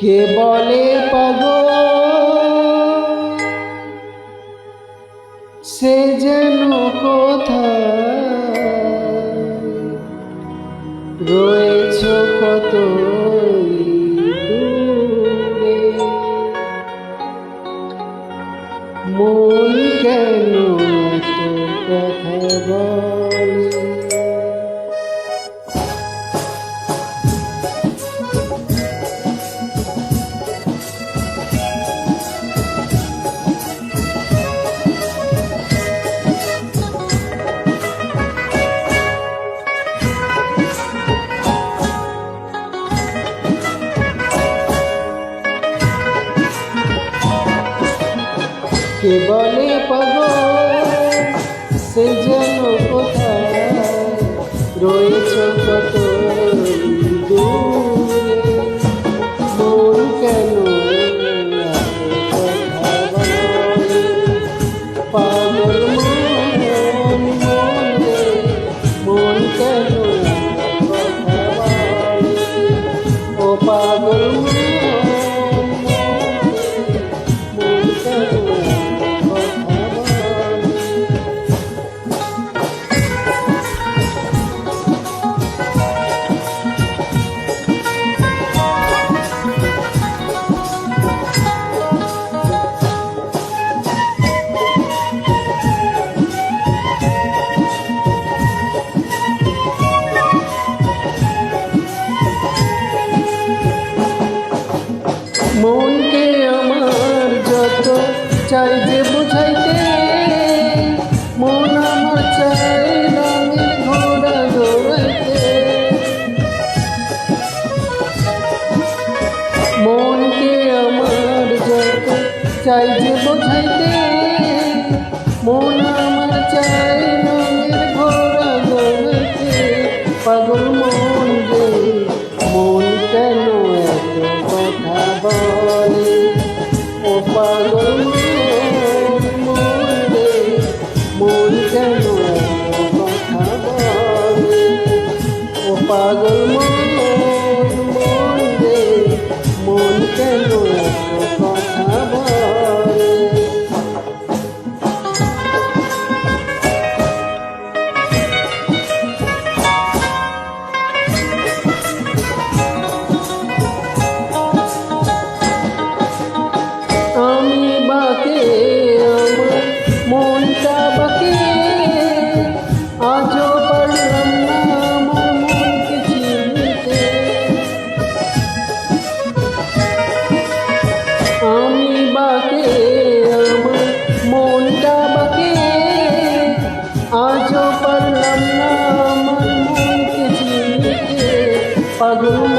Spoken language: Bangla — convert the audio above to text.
কে বলে পাগ সে যেন কোথায়? রয়েছ কত মন কেন এত কথা বলে? কে বলে পাগ সে যেন কোথায়? রয়েছ কত পাগল? চাই যে বুঝাইতে। মন আমার চাই রঙের ঘোড়া দৌড়াইতে। মনকে আমার যত চাই যে বোঝাইতে। মন আমার চাই রঙের ঘোড়া দৌড়াইতে। পাগল মন যে মন কেন এত কথা বলে? ও পাগল পাগল মন। 나도